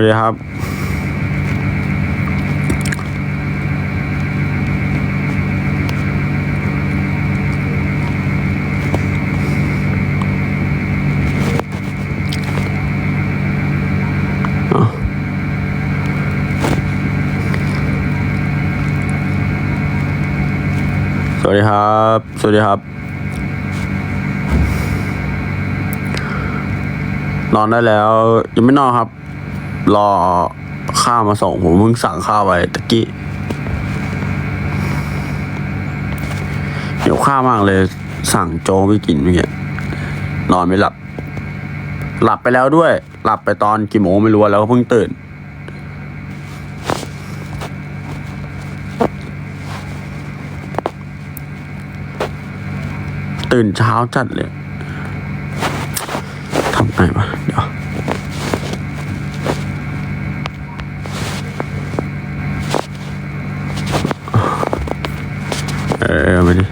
วัสดีครับ สวัสดีครับ สวัสดีครับ นอนได้แล้วยังไม่นอนครับ รอข้าวมาส่งผมเพิ่งสั่งข้าวไว้ตะกี้หิวข้าวมากเลย สั่งโจไม่กินเมื่อกี้นอนไม่หลับ หลับไปแล้วด้วย หลับไปตอนกี่โมงไม่รู้แล้วก็เพิ่งตื่นตื่นเช้าจัดเลย ทำไงวะเดี๋ยว เออมาดิ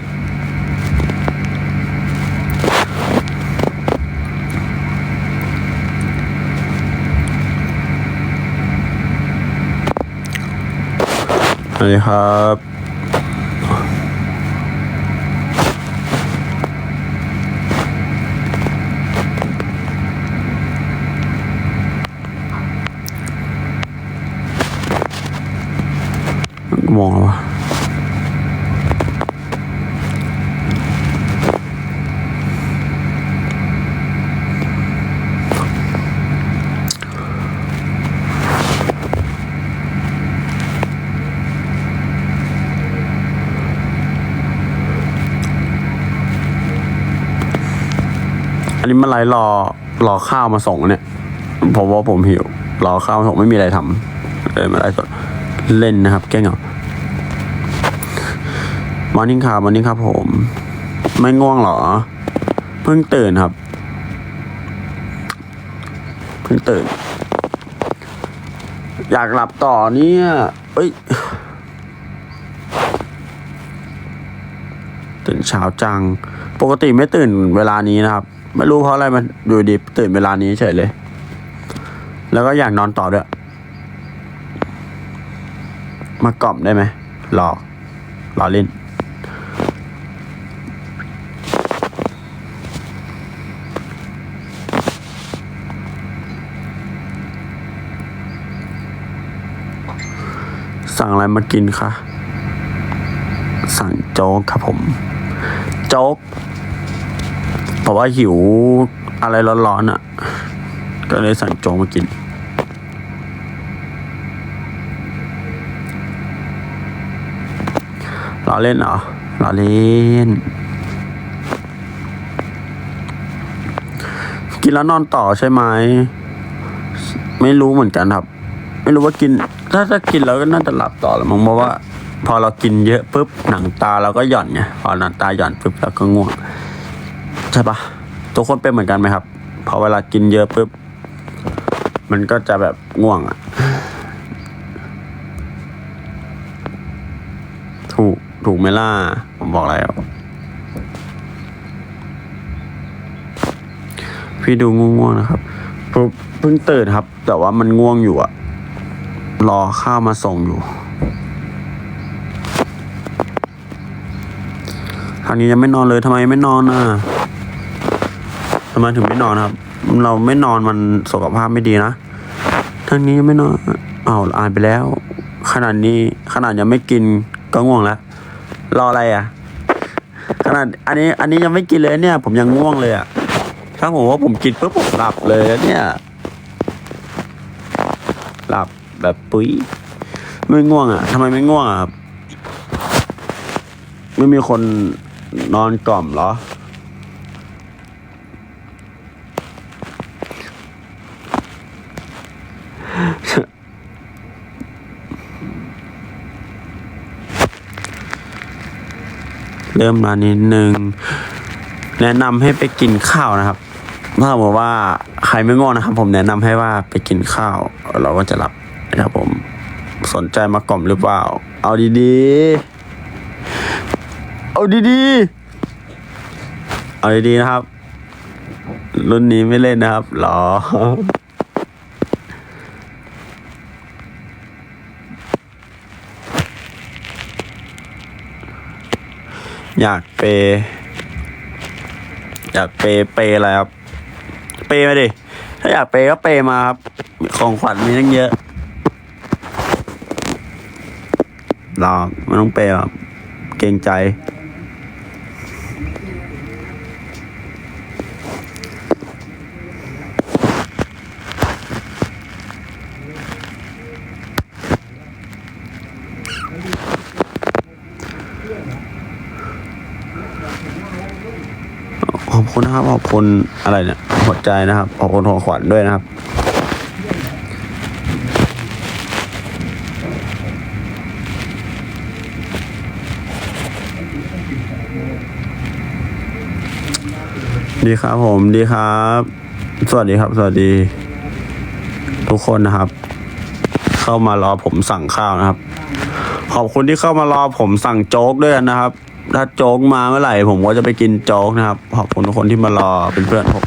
สวัสดีครับมองแล้ววะ นนี้มันไรรอรอข้าวมาส่งเนี่ยเพราะว่าผมหิวรอข้าวมาส่งไม่มีอะไรทำเลยมาไลฟ์สดเล่นนะครับ แกล้งเหรอมอร์นิ่งครับมอร์นิ่งครับผม ไม่ง่วงหรอ เพิ่งตื่นครับ เพิ่งตื่น อยากหลับต่อเนี่ยเอ้ยตื่นเช้าจัง ปกติไม่ตื่นเวลานี้นะครับ ไม่รู้เพราะอะไรมันอยู่ดีตื่นเวลานี้เฉยเลย แล้วก็อยากนอนต่อด้วย มากล่อมได้ไหมรอรอเล่นสั่งอะไรมากินคะ สั่งโจ๊กครับผม โจ๊กเพราะว่าหิวอะไรร้อนๆอะ ก็เลยสั่งโจ๊กมากินรอเล่นเหรอรอเล่น กินแล้วนอนต่อใช่ไหม ไม่รู้เหมือนกันครับ ไม่รู้ว่ากิน ถ้าถ้ากินแล้วก็น่าจะหลับต่อแหละมั้งเพราะว่า พอเรากินเยอะปุ๊บหนังตาเราก็หย่อนไงพอหนังตาหย่อนปุ๊บเราก็ง่วงใช่ปะทุกคนเป็นเหมือนกันไหมครับพอเวลากินเยอะปุ๊บมันก็จะแบบง่วงอะถูกถูกไหมล่ะผมบอกแล้วพี่ดูง่วงๆนะครับเพิ่งตื่นครับ แต่ว่ามันง่วงอยู่อะรอข้าวมาส่งอยู่ ทางนี้ยังไม่นอนเลยทำไมไม่นอนอะทำไมถึงไม่นอนครับ เราไม่นอนมันสุขภาพไม่ดีนะทางนี้ยังไม่นอนอ้าวอ่านไปแล้ว ขนาดนี้ขนาดยังไม่กินก็ง่วงแล้วรออะไรอะ ขนาดอันนี้อันนี้ยังไม่กินเลยเนี่ย ผมยังง่วงเลยอะถ้าผมว่าผมกินปุ๊บผมหลับเลยเนี่ย หลับแบบปุ๋ยไม่ง่วงอะทำไมไม่ง่วงอะครับไม่มีคน นอนกล่อมเหรอ เริ่มมานิดนึง แนะนำให้ไปกินข้าวนะครับ ถ้าบอกว่าใครไม่ง่วงนะครับ ผมแนะนำให้ว่าไปกินข้าว เราก็จะหลับนะครับผมสนใจมากล่อมหรือเปล่า เอาดีๆ เอาดีๆ เอาดีๆนะครับ รุ่นนี้ไม่เล่นนะครับหรอ อยากเป อยากเปเปอะไรครับ เปมาดิ ถ้าอยากเปก็เปมาครับ ของขวัญมีตั้งเยอะหรอไม่ต้องเปครับเกรงใจ ขอบคุณนะครับ ขอบคุณอะไรเนี่ยหัวใจนะครับ ขอบคุณของขวัญด้วยนะครับ ดีครับผมดีครับ สวัสดีครับ สวัสดี ทุกคนนะครับ เข้ามารอผมสั่งข้าวนะครับ ขอบคุณที่เข้ามารอผมสั่งโจ๊กด้วยกันนะครับ ถ้าโจ๊กมาเมื่อไหร่ ผมก็จะไปกินโจ๊กนะครับ ขอบคุณทุกคนที่มารอเป็นเพื่อนผม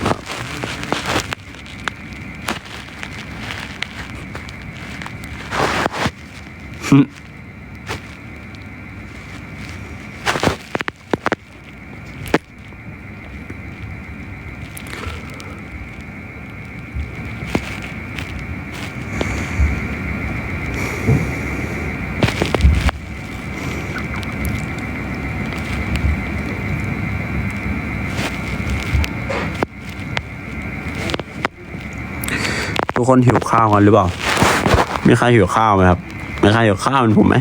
ครับทุกคนหิวข้าวกันหรือเปล่า มีใครหิวข้าวไหมครับ มีใครหิวข้าวเหมือนผมไหม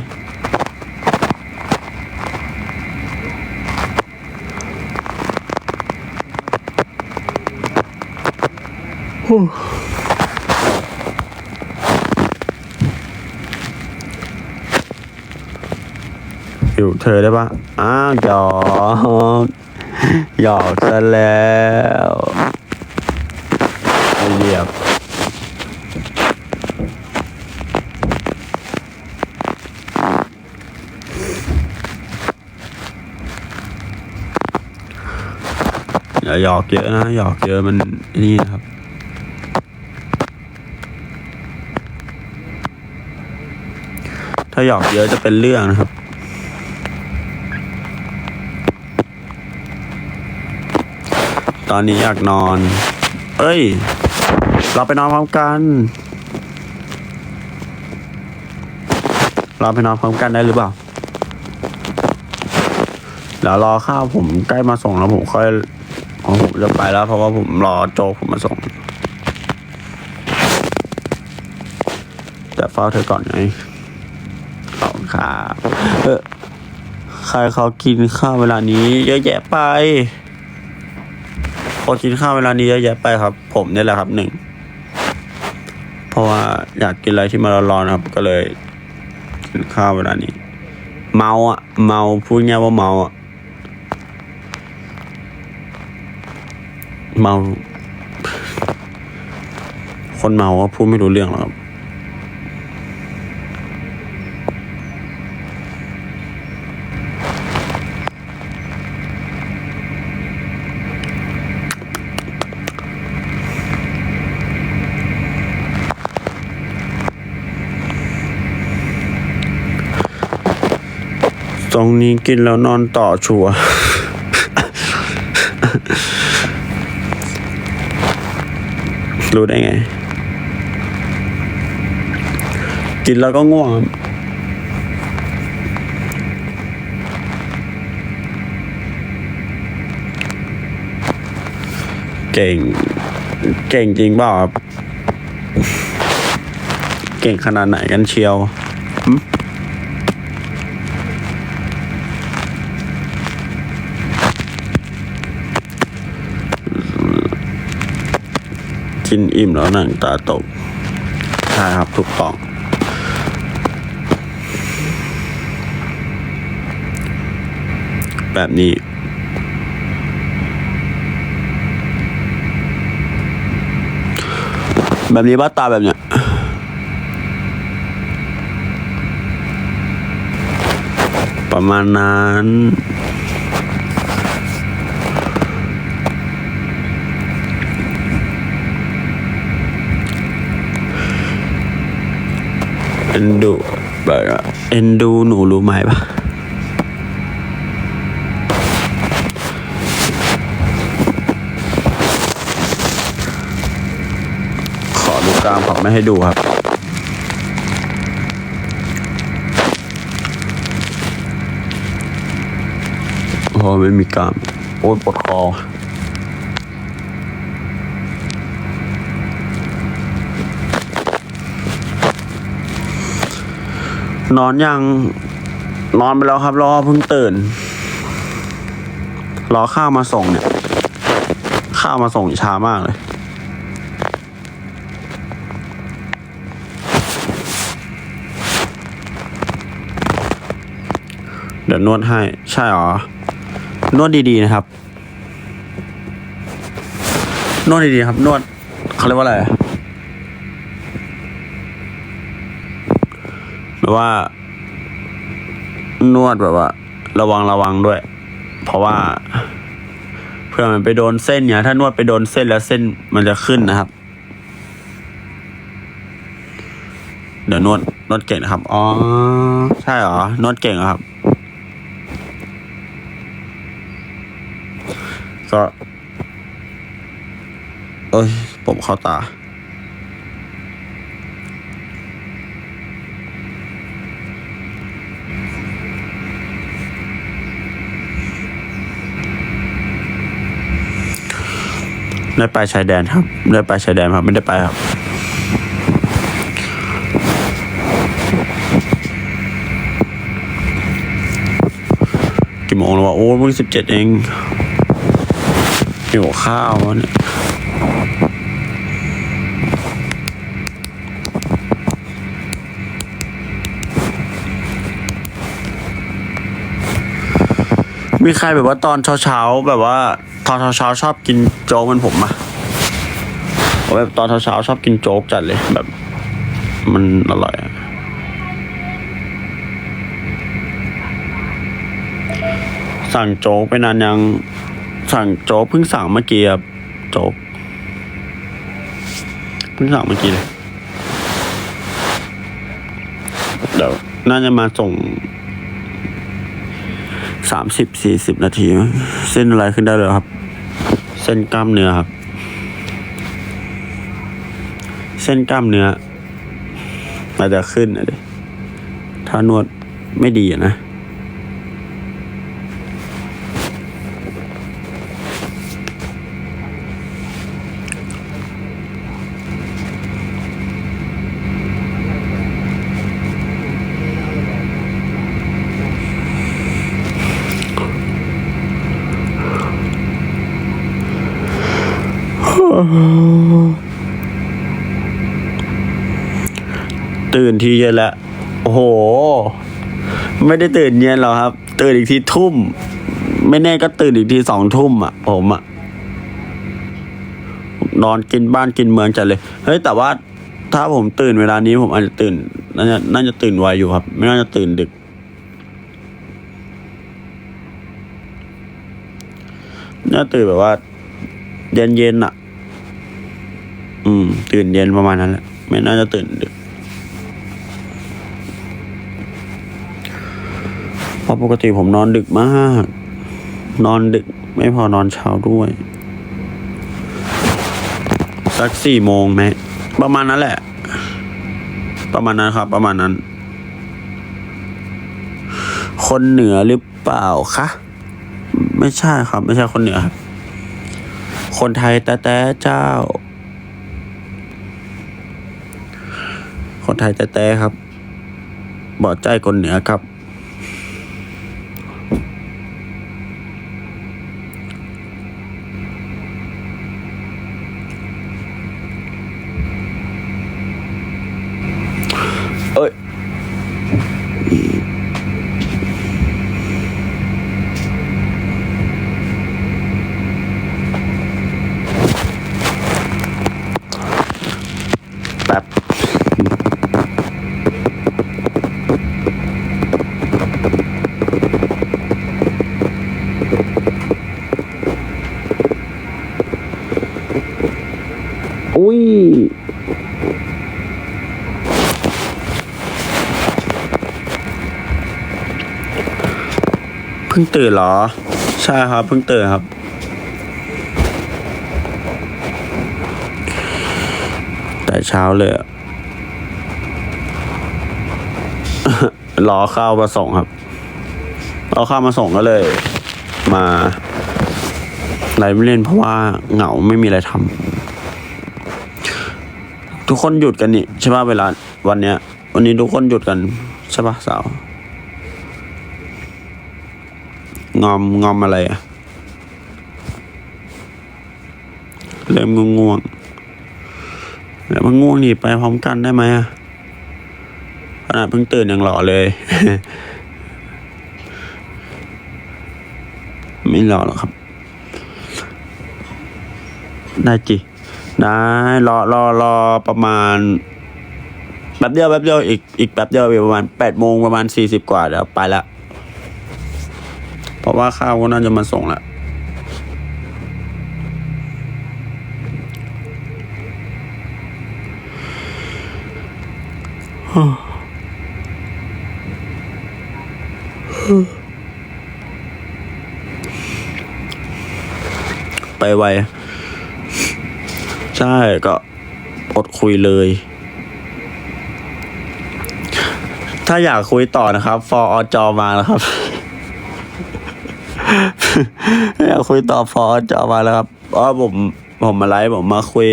หิวเธอได้ปะอ้าวหยอกหยอกซะแล้วไอเดียบ อย่าหยอกเยอะนะหยอกเยอะมันนี่นะครับถ้าหยอกเยอะจะเป็นเรื่องนะครับตอนนี้อยากนอน เอ้ย เราไปนอนพร้อมกัน เราไปนอนพร้อมกันได้หรือเปล่า เดี๋ยวรอข้าวผมใกล้มาส่งแล้วผมค่อย ผมจะไปแล้วเพราะว่าผมรอโจผมมาส่ง แต่เฝ้าเธอก่อนไงขอบคุณครับเออใครเขากินข้าวเวลานี้ เยอะแยะไปพอกินข้าวเวลานี้เยอะแยะไปครับ ผมเนี่ยแหละครับหนึ่งเพราะว่าอยากกินอะไรที่มันร้อนๆครับ ก็เลยกินข้าวเวลานี้ เมาอะ เมาพูดง่ายว่าเมาอะ เมา คนเมาก็พูดไม่รู้เรื่องหรอกครับตรงนี้กินแล้วนอนต่อชัว รู้ได้ไง กินแล้วก็ง่วงครับเก่ง เก่งจริงเปล่าครับ เก่งขนาดไหนกันเชียว กินอิ่มแล้วหนังตาตกใช่ครับถูกต้องแบบนี้ แบบนี้บ้าตาแบบเนี้ยประมาณนั้น เอ็นดูแบบเอ็นดูหนูรู้ไหมปะขอดูกล้ามขอไม่ให้ดูครับ พอไม่มีกล้าม โอ้ยปวดคอ นอนยังนอนไปแล้วครับ รอเพิ่งตื่น รอข้าวมาส่งเนี่ย ข้าวมาส่งช้ามากเลย เดี๋ยวนวดให้ ใช่หรอ นวดดีๆนะครับ นวดดีๆครับ นวดเขาเรียกว่าอะไร แบบว่า นวดแบบว่า ระวังระวังด้วย เพราะว่า เพื่อมันไปโดนเส้นเนี่ยถ้านวดไปโดนเส้นแล้วเส้นมันจะขึ้นนะครับ เดี๋ยวนวดนวดเก่งนะครับอ๋อใช่เหรอนวดเก่งครับ ก็ เอ้ยผมเข้าตา ได้ไปชายแดนครับ ได้ไปชายแดนครับ ไม่ได้ไปครับ กี่โมงแล้ววะ โอ้เพิ่งสิบเจ็ดเองหิวข้าววะเนี่ยมีใครแบบว่าตอนเช้าๆแบบว่า ตอนเช้าๆชอบกินโจ๊กเหมันผมอะแบบตอนเช้าๆชอบกินโจ๊กจัดเลยแบบ มันอร่อยสั่งโจ๊กไปนานยังสั่งโจ๊กเพิ่งสั่งเมื่อกี้ครับโจ๊กเพิ่งสั่งเมื่อกี้เลยเดี๋ยวน่าจะมาส่งสามสิบสี่สิบนาทีมั้งเส้นอะไรขึ้นได้เลยครับ เส้นกล้ามเนื้อครับ เส้นกล้ามเนื้ออาจจะขึ้นนะไรถ้านวดไม่ดีนะ ตื่นทีเย็นแล้วโอ้โห ไม่ได้ตื่นเย็นหรอกครับ ตื่นอีกทีทุ่ม ไม่แน่ก็ตื่นอีกทีสองทุ่มอะ ผมอะนอนกินบ้านกินเมืองจัดเลย เฮ้ย แต่ว่าถ้าผมตื่นเวลานี้ผมอาจจะตื่นน่าจะน่าจะตื่นไวอยู่ครับ ไม่น่าจะตื่นดึก น่าตื่นแบบว่า เย็นเย็นๆอะ อืม ตื่นเย็นประมาณนั้นแหละ ไม่น่าจะตื่นดึกเพราะปกติผมนอนดึกมาก นอนดึก ไม่พอนอนเช้าด้วย สักสี่โมงไหม ประมาณนั้นแหละ ประมาณนั้นครับ ประมาณนั้น คนเหนือหรือเปล่าคะไม่ใช่ครับ ไม่ใช่คนเหนือครับ คนไทยแต่แต่เจ้า คนไทยแต่แต่ครับบอใจคนเหนือครับ พิ่งตื่นเหรอ ใช่ครับ เพิ่งตื่นครับ แต่เช้าเลยอะรอข้าวมาส่งครับรอข้าวมาส่งก็เลย มาไลฟ์เล่นเพราะว่าเหงาไม่มีอะไรทำทุกคนหยุดกันนี่ใช่ป่ะเวลาวันเนี้ย วันนี้ทุกคนหยุดกันใช่ป่ะสาว งอมงอมอะไรอะเริ่มง่วงๆแล้วมันง่วงหนีไปพร้อมกันได้ไหมอะขนาดเพิ่งตื่นยังหล่อเลย ไม่รอหรอกครับ ได้จิได้รอรอรอประมาณแป๊บเดียวแป๊บเดียวอีกอีกแป๊บเดียวประมาณแปดโมงประมาณสี่สิบกว่าเดี๋ยวไปละ เพราะว่าข้าวก็น่าจะมาส่งละไปไว ใช่ก็อดคุยเลย ถ้าอยากคุยต่อนะครับ ฟออจอมาแล้วครับ อยากคุยต่อฟออจอมาแล้วครับเพราะผมผมมาไลฟ์ผมมาคุย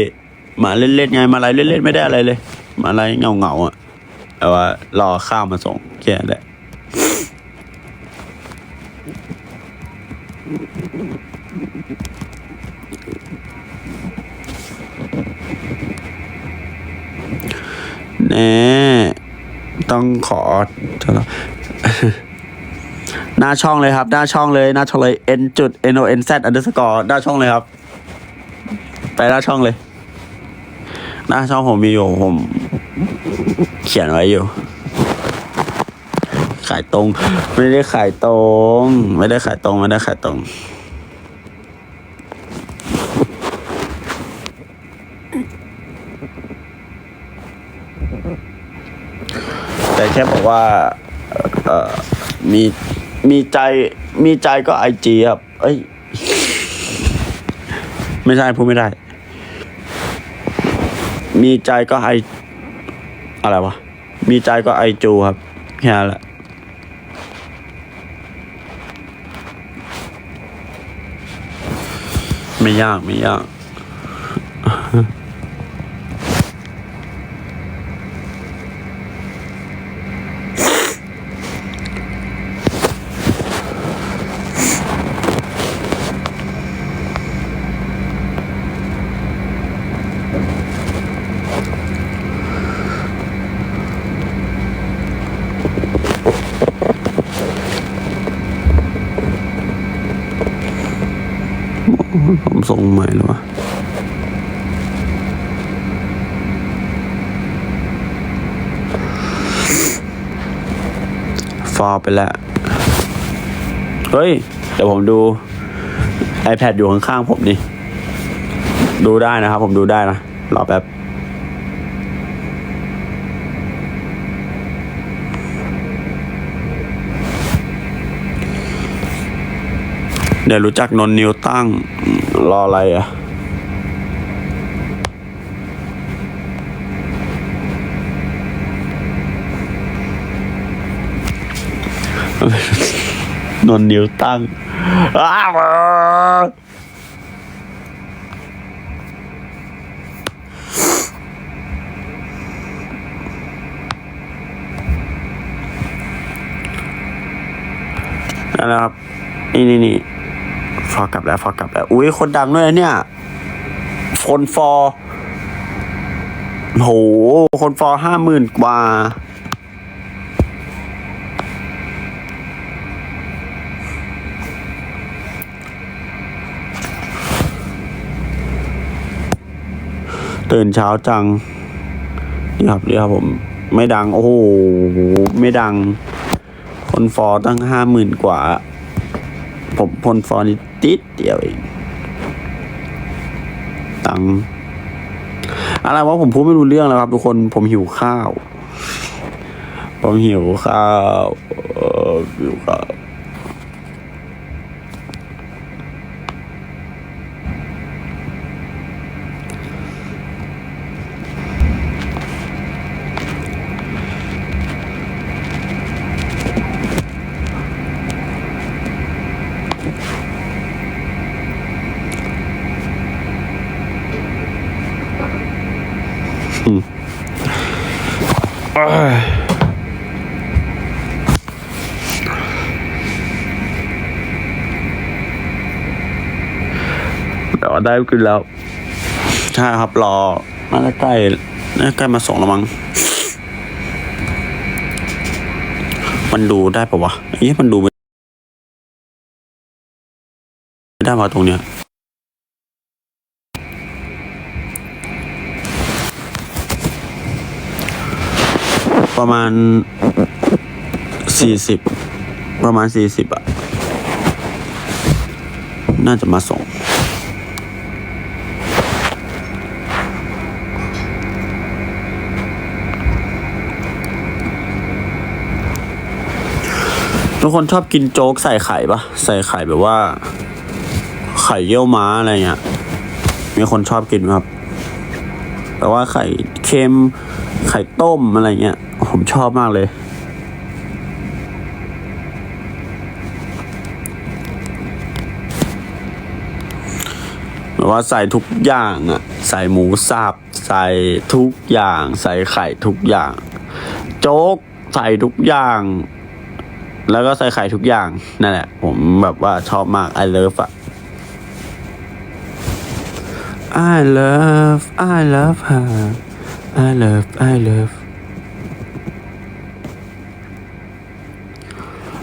มาเล่นๆไงมาไลฟ์เล่นๆไม่ได้อะไรเลย มาไลฟ์เงาๆอะแต่ว่ารอข้าวมาส่งแค่นั้นแหละแน่ต้องขอเท่า หน้าช่องเลยครับหน้าช่องเลยหน้าช่องเลย n จุด n o n z underscore หน้าช่องเลยครับ ไปหน้าช่องเลย หน้าช่องผมมีอยู่ผม เขียนไว้อยู่ ขายตรง ไม่ได้ขายตรง ไม่ได้ขายตรง ไม่ได้ขายตรงแต่แค่บอกว่า เอ่อ มี มีใจมีใจก็ไอจีครับ เอ้ย ไม่ใช่พูดไม่ได้ มีใจก็ไออะไรวะ มีใจก็ไอจูครับแค่นั้นแหละไม่ยาก ไม่ยาก ผมส่งใหม่แล้ววะฟอร์ไปแล้ว เฮ้ย เดี๋ยวผมดู iPad อยู่ข้างๆผมนี่ ดูได้นะครับ ผมดูได้นะ รอแป๊บเดี๋ยวรู้จักนนนิวตั้ง รออะไรอะนนนิ้วตั้งอ้าวนั่นหละครับ นี่นี่นี่ ฟอร์กลับแล้วฟอร์กลับแล้ว อุ้ยคนดังด้วยเนี่ย คนฟอร์โห คนฟอร์ห้าหมื่นกว่า ตื่นเช้าจังนี่ครับนี่ครับผม ไม่ดัง โอ้โห ไม่ดัง คนฟอร์ตั้งห้าหมื่นกว่า ผมพลฟอนติดเดียวเอง ตังอะไรวะผมพูดไม่รู้เรื่องแล้วครับ ทุกคนผมหิวข้าว ผมหิวข้าวเออหิวข้าว ได้กินแล้ว ใช่ครับรอน่าใกล้น่าใกล้มาส่งแล้วมั้งมันดูได้ปะวะเอ๊ะมันดูไม่ได้มาตรงเนี้ยประมาณสี่สิบประมาณสี่สิบอะน่าจะมาส่ง ทุกคนชอบกินโจ๊กใส่ไข่ปะใส่ไข่แบบว่า ไข่เยี่ยวม้าอะไรเงี้ยมีคนชอบกินครับแต่ว่าไข่เค็มไข่ต้มอะไรเงี้ย ผมชอบมากเลยแบบว่าใส่ทุกอย่างอะ ใส่หมูสับใส่ทุกอย่าง ใส่ไข่ทุกอย่าง โจ๊กใส่ทุกอย่าง แล้วก็ใส่ไข่ทุกอย่างนั่นแหละ ผมแบบว่าชอบมาก I love อะ I love I love her I love I love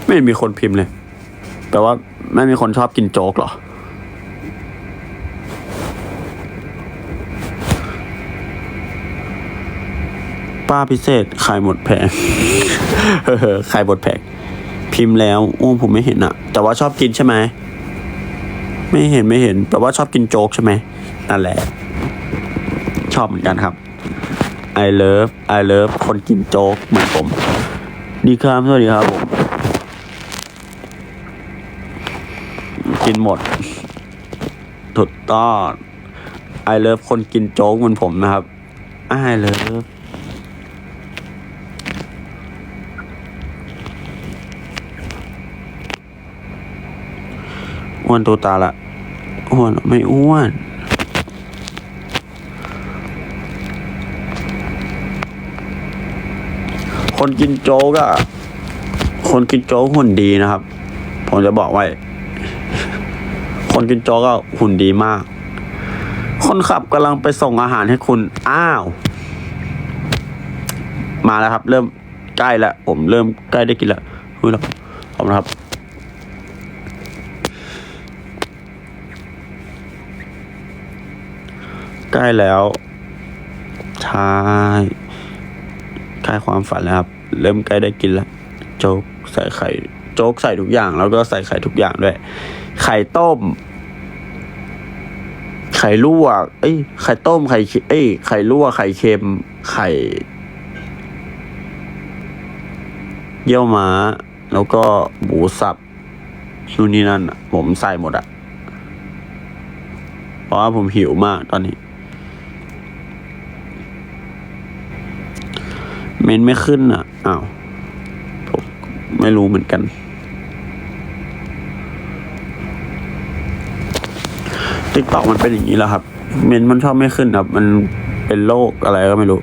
ไม่มีคนพิมพ์เลยแปลว่าไม่มีคนชอบกินโจ๊กเหรอ ป้าพิเศษขายหมดแผงเฮ้ขายหมดแผง พิมพ์แล้วโอ้ผมไม่เห็นอะแต่ว่าชอบกินใช่ไหมไม่เห็นไม่เห็นแต่ว่าชอบกินโจ๊กใช่ไหมนั่นแหละ ชอบเหมือนกันครับ I love I love คนกินโจ๊กเหมือนผม ดีครับสวัสดีครับผม กินหมดถูกต้อง I love คนกินโจ๊กเหมือนผมนะครับ I love อ้วนตัวตาละอ้วนไม่อ้วนคนกินโจ๊กอะคนกินโจ๊กหุ่นดีนะครับ ผมจะบอกไว้ คนกินโจ๊กก็หุ่นดีมาก คนขับกำลังไปส่งอาหารให้คุณ อ้าว มาแล้วครับ เริ่มใกล้แล้วผมเริ่มใกล้ได้กินแล้วคุยแล้วขอบคุณครับ ใกล้แล้วใช่ใกล้ความฝันแล้วครับ เริ่มใกล้ได้กินแล้วโจ๊กใส่ไข่ โจ๊กใส่ทุกอย่าง แล้วก็ใส่ไข่ทุกอย่างด้วย ไข่ต้ม ไข่ลวก เอ้ย ไข่ต้มไข่เอ้ยไข่ลวกไข่เค็ม ไข่เยี่ยวม้า แล้วก็หมูสับนู่นนี่นั่นอะผมใส่หมดอะเพราะว่าผมหิวมากตอนนี้ เมนไม่ขึ้นอะ อ้าวผมไม่รู้เหมือนกัน ติ๊กตอกมันเป็นอย่างนี้แล้วครับ เมนมันชอบไม่ขึ้นครับ มันเป็นโรคอะไรก็ไม่รู้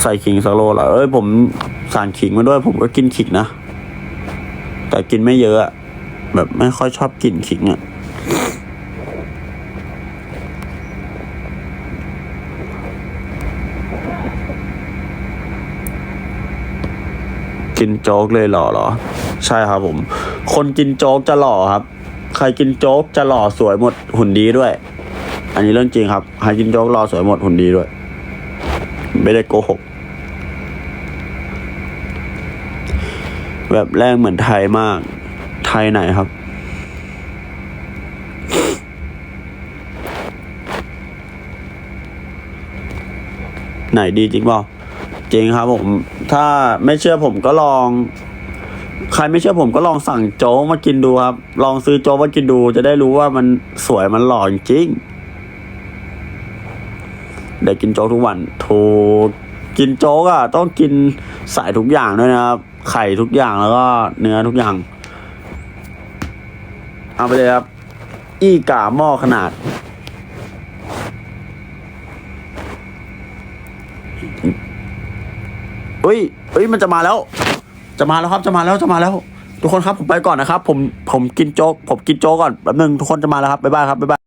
ใส่ขิงสักโลเหรอเอ้ยผมสารขิงมาด้วย ผมก็กินขิงนะ แต่กินไม่เยอะแบบไม่ค่อยชอบกินขิงอะกิ โจ๊กเลยหล่อเหรอ ใช่ครับผม คนกินโจ๊กจะหล่อครับ ใครกินโจ๊กจะหล่อสวยหมดหุ่นดีด้วย อันนี้เรื่องจริงครับ ใครกินโจ๊กหล่อสวยหมดหุ่นดีด้วย ไม่ได้โกหกแบบแรกเหมือนไทยมาก ไทยไหนครับ ไหนดีจริงเปล่า จริงครับ ผม ถ้าไม่เชื่อผมก็ลอง ใครไม่เชื่อผมก็ลองสั่งโจ๊กมากินดูครับ ลองซื้อโจ๊กมากินดู จะได้รู้ว่ามันสวยมันหล่อจริงเดี๋ยวกินโจ๊กทุกวันถูกกินโจ๊กอะต้องกินใส่ทุกอย่างด้วยนะครับ ไข่ทุกอย่างแล้วก็เนื้อทุกอย่าง เอาไปเลยครับ อีกาหม้อขนาด เฮ้ยเฮ้ยมันจะมาแล้ว จะมาแล้วครับจะมาแล้วจะมาแล้ว ทุกคนครับผมไปก่อนนะครับ ผมผมกินโจ๊กผมกินโจ๊กก่อนแป๊บนึงทุกคนจะมาแล้วครับบ๊ายบายครับบ๊ายบาย